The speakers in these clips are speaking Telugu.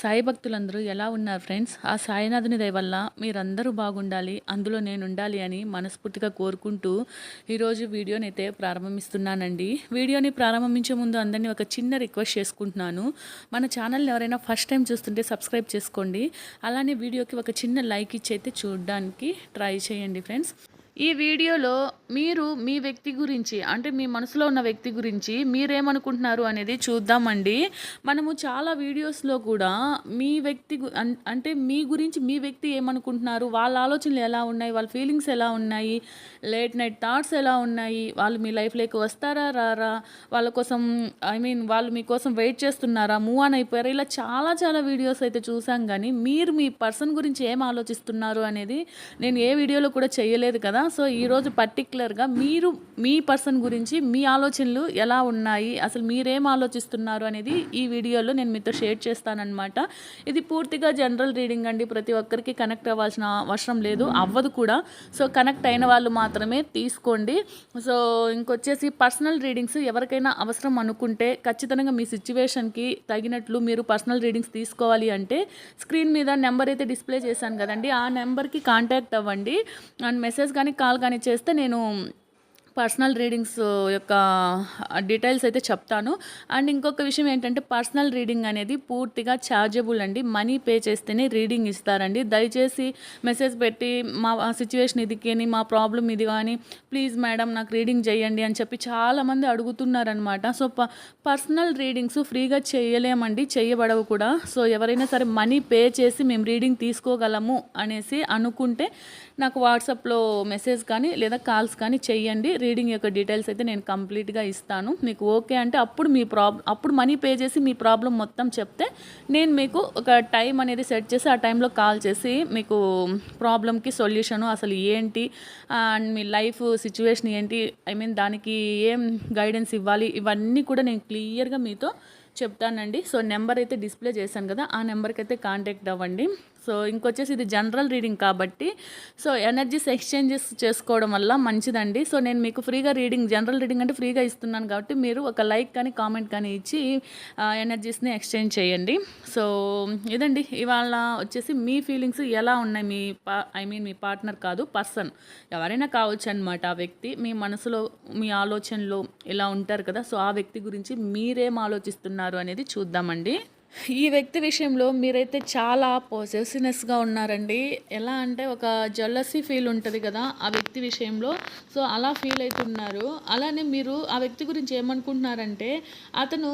సాయి భక్తులందరూ ఎలా ఉన్నారు ఫ్రెండ్స్? ఆ సాయినాథుని దయ వల్ల మీరందరూ బాగుండాలి అందులో నేను ఉండాలి అని మనస్ఫూర్తిగా కోరుకుంటూ ఈరోజు వీడియోని అయితే ప్రారంభిస్తున్నానండి. వీడియోని ప్రారంభించే ముందు అందరినీ ఒక చిన్న రిక్వెస్ట్ చేసుకుంటున్నాను. మన ఛానల్ని ఎవరైనా ఫస్ట్ టైం చూస్తుంటే సబ్స్క్రైబ్ చేసుకోండి. అలానే వీడియోకి ఒక చిన్న లైక్ ఇచ్చి అయితే చూడడానికి ట్రై చేయండి ఫ్రెండ్స్. ఈ వీడియోలో మీరు మీ వ్యక్తి గురించి అంటే మీ మనసులో ఉన్న వ్యక్తి గురించి మీరేమనుకుంటున్నారు అనేది చూద్దామండి. మనము చాలా వీడియోస్లో కూడా మీ వ్యక్తి గు- అన్- అంటే మీ గురించి మీ వ్యక్తి ఏమనుకుంటున్నారు? వాళ్ళ ఆలోచనలు ఎలా ఉన్నాయి? వాళ్ళ ఫీలింగ్స్ ఎలా ఉన్నాయి? లేట్ నైట్ థాట్స్ ఎలా ఉన్నాయి? వాళ్ళు మీ లైఫ్లోకి వస్తారా రారా? వాళ్ళ కోసం ఐ మీన్ వాళ్ళు మీకోసం వెయిట్ చేస్తున్నారా? మూవ్ ఆన్ అయిపోయారా? ఇలా చాలా చాలా వీడియోస్ అయితే చూసాం కానీ మీరు మీ పర్సన్ గురించి ఏం ఆలోచిస్తున్నారు అనేది నేను ఏ వీడియోలో కూడా చేయలేదు కదా. సో ఈరోజు పర్టికులర్గా మీరు మీ పర్సన్ గురించి మీ ఆలోచనలు ఎలా ఉన్నాయి అసలు మీరేం ఆలోచిస్తున్నారు అనేది ఈ వీడియోలో నేను మీతో షేర్ చేస్తానన్నమాట. ఇది పూర్తిగా జనరల్ రీడింగ్ అండి. ప్రతి ఒక్కరికి కనెక్ట్ అవ్వాల్సిన అవసరం లేదు. అవ్వదు కూడా. సో కనెక్ట్ అయిన వాళ్ళు మాత్రమే తీసుకోండి. సో ఇంకొచ్చేసి పర్సనల్ రీడింగ్స్ ఎవరికైనా అవసరం అనుకుంటే ఖచ్చితంగా మీ సిచ్యువేషన్కి తగినట్లు మీరు పర్సనల్ రీడింగ్స్ తీసుకోవాలి అంటే స్క్రీన్ మీద నెంబర్ అయితే డిస్ప్లే చేశాను కదండి. ఆ నెంబర్కి కాంటాక్ట్ అవ్వండి. అండ్ మెసేజ్ కానీ కాల్ కానీ చేస్తే నేను Um. పర్సనల్ రీడింగ్స్ యొక్క డీటెయిల్స్ అయితే చెప్తాను. అండ్ ఇంకొక విషయం ఏంటంటే పర్సనల్ రీడింగ్ అనేది పూర్తిగా ఛార్జబుల్ అండి. మనీ పే చేస్తేనే రీడింగ్ ఇస్తారండి. దయచేసి మెసేజ్ పెట్టి మా సిచ్యువేషన్ ఇది కానీ మా ప్రాబ్లం ఇది కానీ ప్లీజ్ మేడం నాకు రీడింగ్ చేయండి అని చెప్పి చాలామంది అడుగుతున్నారనమాట సో ప పర్సనల్ రీడింగ్స్ ఫ్రీగా చేయలేమండి. చేయబడవు కూడా. సో ఎవరైనా సరే మనీ పే చేసి మేము రీడింగ్ తీసుకోగలము అనేసి అనుకుంటే నాకు వాట్సాప్లో మెసేజ్ కానీ లేదా కాల్స్ కానీ చెయ్యండి రీడింగ్ యొక్క డీటెయిల్స్ అయితే నేను కంప్లీట్గా ఇస్తాను. మీకు ఓకే అంటే అప్పుడు మీ ప్రాబ్లం అప్పుడు మనీ పే చేసి మీ ప్రాబ్లం మొత్తం చెప్తే నేను మీకు ఒక టైం అనేది సెట్ చేసి ఆ టైంలో కాల్ చేసి మీకు ప్రాబ్లంకి సొల్యూషను అసలు ఏంటి అండ్ మీ లైఫ్ సిచ్యువేషన్ ఏంటి ఐ మీన్ దానికి ఏం గైడెన్స్ ఇవ్వాలి ఇవన్నీ కూడా నేను క్లియర్గా మీతో చెప్తానండి. సో నెంబర్ అయితే డిస్ప్లే చేశాను కదా ఆ నెంబర్కి అయితే కాంటాక్ట్ అవ్వండి. సో ఇంకొచ్చేసి ఇది జనరల్ రీడింగ్ కాబట్టి సో ఎనర్జీస్ ఎక్స్చేంజెస్ చేసుకోవడం వల్ల మంచిదండి. సో నేను మీకు ఫ్రీగా రీడింగ్ జనరల్ రీడింగ్ అంటే ఫ్రీగా ఇస్తున్నాను కాబట్టి మీరు ఒక లైక్ కానీ కామెంట్ కానీ ఇచ్చి ఎనర్జీస్ని ఎక్స్చేంజ్ చేయండి. సో ఇదండి ఇవాళ వచ్చేసి మీ ఫీలింగ్స్ ఎలా ఉన్నాయి? మీ పా ఐ మీన్ మీ పార్ట్నర్ కాదు పర్సన్ ఎవరైనా కావచ్చు అనమాట ఆ వ్యక్తి మీ మనసులో మీ ఆలోచనలో ఇలా ఉంటారు కదా సో ఆ వ్యక్తి గురించి మీరేం ఆలోచిస్తున్నారు అనేది చూద్దామండి. ఈ వ్యక్తి విషయంలో మీరైతే చాలా పొసెసినెస్గా ఉన్నారండి. ఎలా అంటే ఒక జల్లసీ ఫీల్ ఉంటుంది కదా ఆ వ్యక్తి విషయంలో. సో అలా ఫీల్ అవుతున్నారు అలానే మీరు ఆ వ్యక్తి గురించి ఏమనుకుంటున్నారంటే అతను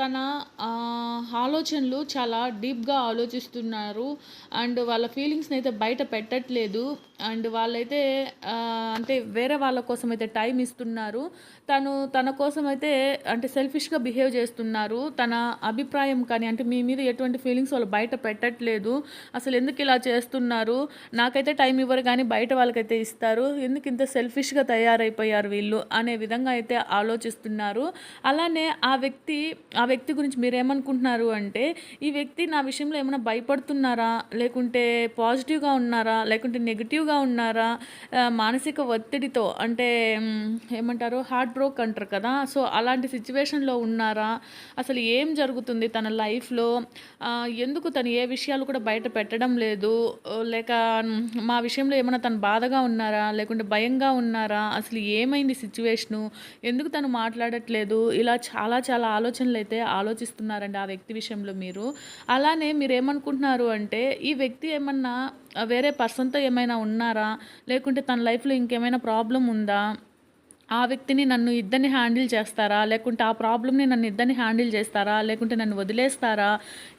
తన ఆలోచనలు చాలా డీప్గా ఆలోచిస్తున్నారు. అండ్ వాళ్ళ ఫీలింగ్స్ని అయితే బయట పెట్టట్లేదు. అండ్ వాళ్ళైతే అంటే వేరే వాళ్ళ కోసం అయితే టైం ఇస్తున్నారు. తను తన కోసం అయితే అంటే సెల్ఫిష్గా బిహేవ్ చేస్తున్నారు. తన అభిప్రాయం కానీ అంటే మీ మీద ఎటువంటి ఫీలింగ్స్ వాళ్ళు బయట పెట్టట్లేదు. అసలు ఎందుకు ఇలా చేస్తున్నారు? నాకైతే టైం ఇవ్వరు కానీ బయట వాళ్ళకైతే ఇస్తారు. ఎందుకు ఇంత సెల్ఫిష్గా తయారైపోయారు వీళ్ళు అనే విధంగా అయితే ఆలోచిస్తున్నారు. అలానే ఆ వ్యక్తి ఆ వ్యక్తి గురించి మీరేమనుకుంటున్నారు అంటే ఈ వ్యక్తి నా విషయంలో ఏమైనా భయపడుతున్నారా? లేకుంటే పాజిటివ్గా ఉన్నారా? లేకుంటే నెగిటివ్గా ఉన్నారా? మానసిక ఒత్తిడితో అంటే ఏమంటారు? హార్ట్ బ్రోక్ అంటారు కదా. సో అలాంటి సిచ్యువేషన్లో ఉన్నారా? అసలు ఏం జరుగుతుంది తన లైఫ్ లైఫ్లో ఎందుకు తను ఏ విషయాలు కూడా బయట పెట్టడం లేదు? లేక మా విషయంలో ఏమైనా తను బాధగా ఉన్నారా? లేకుంటే భయంగా ఉన్నారా? అసలు ఏమైంది సిచ్యువేషను? ఎందుకు తను మాట్లాడట్లేదు? ఇలా చాలా చాలా ఆలోచనలు అయితే ఆలోచిస్తున్నారండి ఆ వ్యక్తి విషయంలో మీరు. అలానే మీరు ఏమనుకుంటున్నారు అంటే ఈ వ్యక్తి ఏమన్నా వేరే పర్సన్తో ఏమైనా ఉన్నారా? లేకుంటే తన లైఫ్లో ఇంకేమైనా ప్రాబ్లం ఉందా? ఆ వ్యక్తిని నన్ను ఇద్దరిని హ్యాండిల్ చేస్తారా? లేకుంటే ఆ ప్రాబ్లమ్ని నన్ను ఇద్దరిని హ్యాండిల్ చేస్తారా? లేకుంటే నన్ను వదిలేస్తారా?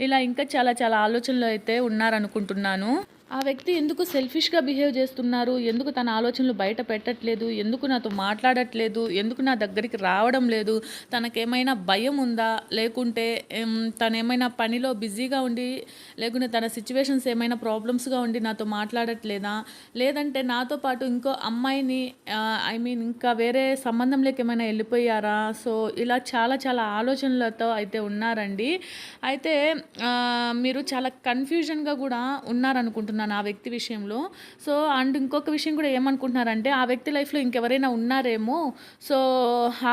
ఇలా ఇంకా చాలా చాలా ఆలోచనలు అయితే ఉన్నారనుకుంటున్నాను. ఆ వ్యక్తి ఎందుకు సెల్ఫిష్గా బిహేవ్ చేస్తున్నారు? ఎందుకు తన ఆలోచనలు బయట పెట్టట్లేదు? ఎందుకు నాతో మాట్లాడట్లేదు? ఎందుకు నా దగ్గరికి రావడం లేదు? తనకేమైనా భయం ఉందా? లేకుంటే తను ఏమైనా పనిలో బిజీగా ఉండి లేకుంటే తన సిచ్యువేషన్స్ ఏమైనా ప్రాబ్లమ్స్గా ఉండి నాతో మాట్లాడట్లేదా? లేదంటే నాతో పాటు ఇంకో అమ్మాయిని ఐ మీన్ ఇంకా వేరే సంబంధంలోకి ఏమైనా వెళ్ళిపోయారా? సో ఇలా చాలా చాలా ఆలోచనలతో అయితే ఉన్నారండి. అయితే మీరు చాలా కన్ఫ్యూజన్గా కూడా ఉన్నారనుకుంటున్నాను. అనుకుంటున్నాను ఆ వ్యక్తి విషయంలో. సో అండ్ ఇంకొక విషయం కూడా ఏమనుకుంటున్నారంటే ఆ వ్యక్తి లైఫ్లో ఇంకెవరైనా ఉన్నారేమో. సో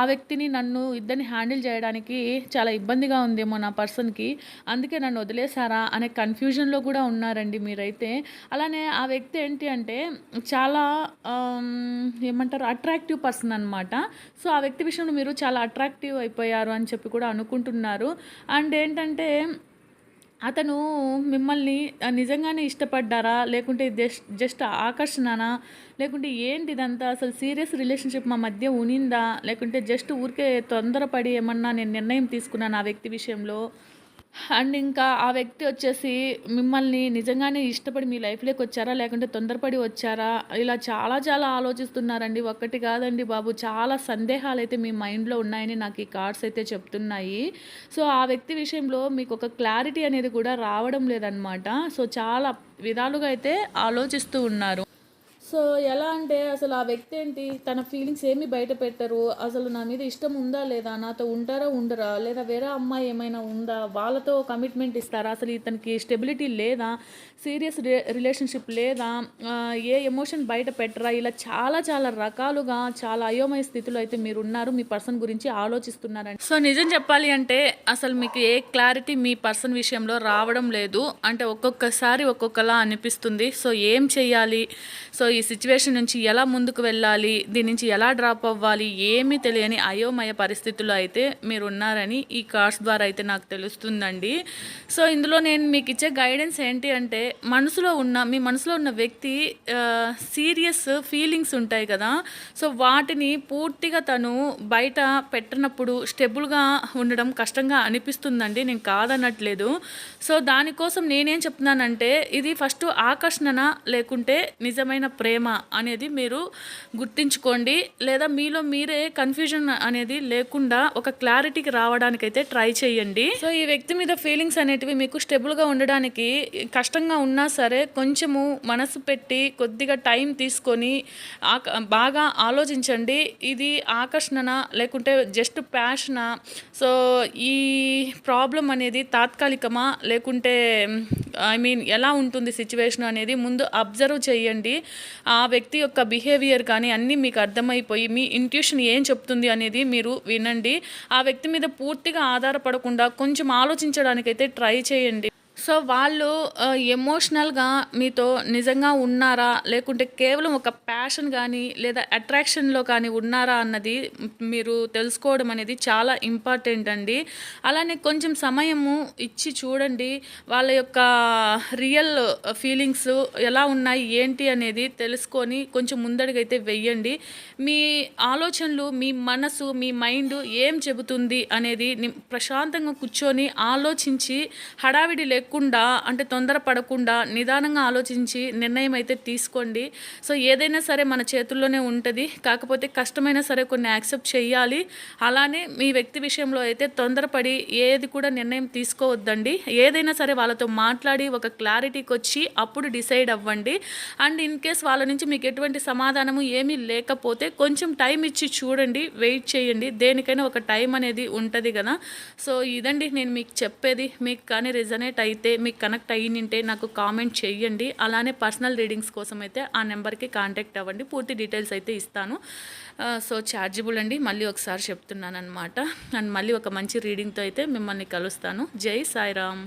ఆ వ్యక్తిని నన్ను ఇద్దరిని హ్యాండిల్ చేయడానికి చాలా ఇబ్బందిగా ఉందేమో నా పర్సన్కి. అందుకే నన్ను వదిలేశారా అనే కన్ఫ్యూజన్లో కూడా ఉన్నారండి మీరైతే. అలానే ఆ వ్యక్తి ఏంటి అంటే చాలా ఏమంటారు అట్రాక్టివ్ పర్సన్ అనమాట సో ఆ వ్యక్తి విషయంలో మీరు చాలా అట్రాక్టివ్ అయిపోయారు అని చెప్పి కూడా అనుకుంటున్నారు. అండ్ ఏంటంటే అతను మిమ్మల్ని నిజంగానే ఇష్టపడ్డారా? లేకుంటే జస్ట్ జస్ట్ ఆకర్షణనా? లేకుంటే ఏంటి ఇదంతా అసలు సీరియస్ రిలేషన్షిప్ మా మధ్య ఉనిందా? లేకుంటే జస్ట్ ఊరికే తొందరపడి ఏమన్నా నేను నిర్ణయం తీసుకున్నాను ఆ వ్యక్తి విషయంలో? అండ్ ఇంకా ఆ వ్యక్తి వచ్చేసి మిమ్మల్ని నిజంగానే ఇష్టపడి మీ లైఫ్లోకి వచ్చారా? లేకుంటే తొందరపడి వచ్చారా? ఇలా చాలా చాలా ఆలోచిస్తున్నారండి. ఒక్కటి కాదండి బాబు. చాలా సందేహాలు అయితే మీ మైండ్లో ఉన్నాయని నాకు ఈ కార్డ్స్ అయితే చెప్తున్నాయి. సో ఆ వ్యక్తి విషయంలో మీకు ఒక క్లారిటీ అనేది కూడా రావడం లేదనమాట సో చాలా విధాలుగా అయితే ఆలోచిస్తూ ఉన్నారు. సో ఎలా అంటే అసలు ఆ వ్యక్తి ఏంటి? తన ఫీలింగ్స్ ఏమి బయట పెట్టరు. అసలు నా మీద ఇష్టం ఉందా లేదా? నాతో ఉంటారా ఉండరా? లేదా వేరే అమ్మాయి ఏమైనా ఉందా? వాళ్ళతో కమిట్మెంట్ ఇస్తారా? అసలు ఇతనికి స్టెబిలిటీ లేదా? సీరియస్ రిలేషన్షిప్ లేదా? ఏ ఎమోషన్ బయట పెట్టరా? ఇలా చాలా చాలా రకాలుగా చాలా అయోమయ స్థితిలో అయితే మీరు ఉన్నారు. మీ పర్సన్ గురించి ఆలోచిస్తున్నారండి సో నిజం చెప్పాలి అంటే అసలు మీకు ఏ క్లారిటీ మీ పర్సన్ విషయంలో రావడం లేదు. అంటే ఒక్కొక్కసారి ఒక్కొక్కలా అనిపిస్తుంది. సో ఏం చేయాలి సో ఈ సిచ్యువేషన్ నుంచి ఎలా ముందుకు వెళ్ళాలి దీని నుంచి ఎలా డ్రాప్ అవ్వాలి ఏమీ తెలియని అయోమయ పరిస్థితుల్లో అయితే మీరు ఉన్నారని ఈ కార్డ్స్ ద్వారా అయితే నాకు తెలుస్తుందండి. సో ఇందులో నేను మీకు ఇచ్చే గైడెన్స్ ఏంటి అంటే మనసులో ఉన్న మీ మనసులో ఉన్న వ్యక్తి సీరియస్ ఫీలింగ్స్ ఉంటాయి కదా. సో వాటిని పూర్తిగా తను బయట పెట్టినప్పుడు స్టెబుల్గా ఉండడం కష్టంగా అనిపిస్తుందండి. నేను కాదనట్లేదు. సో దానికోసం నేనేం చెప్తున్నానంటే ఇది ఫస్ట్ ఆకర్షణ లేకుంటే నిజమైన ప్రేమ అనేది మీరు గుర్తించుకోండి లేదా మీలో మీరే కన్ఫ్యూజన్ అనేది లేకుండా ఒక క్లారిటీకి రావడానికైతే ట్రై చేయండి. సో ఈ వ్యక్తి మీద ఫీలింగ్స్ అనేటివి మీకు స్టెబుల్గా ఉండడానికి కష్టంగా ఉన్నా సరే కొంచెము మనసు పెట్టి కొద్దిగా టైం తీసుకొని బాగా ఆలోచించండి. ఇది ఆకర్షణ లేకుంటే జస్ట్ ప్యాషనా సో ఈ ప్రాబ్లం అనేది తాత్కాలికమా లేకుంటే ఐ మీన్ ఎలా ఉంటుంది సిచ్యువేషన్ అనేది ముందు అబ్జర్వ్ చేయండి. ఆ వ్యక్తి యొక్క బిహేవియర్ కానీ అన్నీ మీకు అర్థమైపోయి మీ ఇంట్యూషన్ ఏం చెప్తుంది అనేది మీరు వినండి. ఆ వ్యక్తి మీద పూర్తిగా ఆధారపడకుండా కొంచెం ఆలోచించడానికైతే ట్రై చేయండి. సో వాళ్ళు ఎమోషనల్గా మీతో నిజంగా ఉన్నారా? లేకుంటే కేవలం ఒక ప్యాషన్ కానీ లేదా అట్రాక్షన్లో కానీ ఉన్నారా అన్నది మీరు తెలుసుకోవడం అనేది చాలా ఇంపార్టెంట్ అండి. అలానే కొంచెం సమయము ఇచ్చి చూడండి వాళ్ళ యొక్క రియల్ ఫీలింగ్స్ ఎలా ఉన్నాయి ఏంటి అనేది తెలుసుకొని కొంచెం ముందడుగైతే వెయ్యండి. మీ ఆలోచనలు మీ మనసు మీ మైండ్ ఏం చెబుతుంది అనేది ప్రశాంతంగా కూర్చొని ఆలోచించి హడావిడి లేకుండా అంటే తొందరపడకుండా నిదానంగా ఆలోచించి నిర్ణయం అయితే తీసుకోండి. సో ఏదైనా సరే మన చేతుల్లోనే ఉంటుంది. కాకపోతే కష్టమైనా సరే కొన్ని యాక్సెప్ట్ చేయాలి అలానే మీ వ్యక్తి విషయంలో అయితే తొందరపడి ఏది కూడా నిర్ణయం తీసుకోవద్దండి. ఏదైనా సరే వాళ్ళతో మాట్లాడి ఒక క్లారిటీకి వచ్చి అప్పుడు డిసైడ్ అవ్వండి. అండ్ ఇన్ కేస్ వాళ్ళ నుంచి మీకు ఎటువంటి సమాధానము ఏమీ లేకపోతే కొంచెం టైం ఇచ్చి చూడండి వెయిట్ చేయండి. దేనికైనా ఒక టైం అనేది ఉంటుంది కదా. సో ఇదండి నేను మీకు చెప్పేది. మీకు కానీ రిజనేట్ అయితే అయితే మీకు కనెక్ట్ అయ్యింటే నాకు కామెంట్ చేయండి అలానే పర్సనల్ రీడింగ్స్ కోసం అయితే ఆ నెంబర్కి కాంటాక్ట్ అవ్వండి. పూర్తి డీటెయిల్స్ అయితే ఇస్తాను. సో ఛార్జబుల్ అండి. మళ్ళీ ఒకసారి చెప్తున్నాను అనమాట అండ్ మళ్ళీ ఒక మంచి రీడింగ్తో అయితే మిమ్మల్ని కలుస్తాను. జై సాయిరామ్.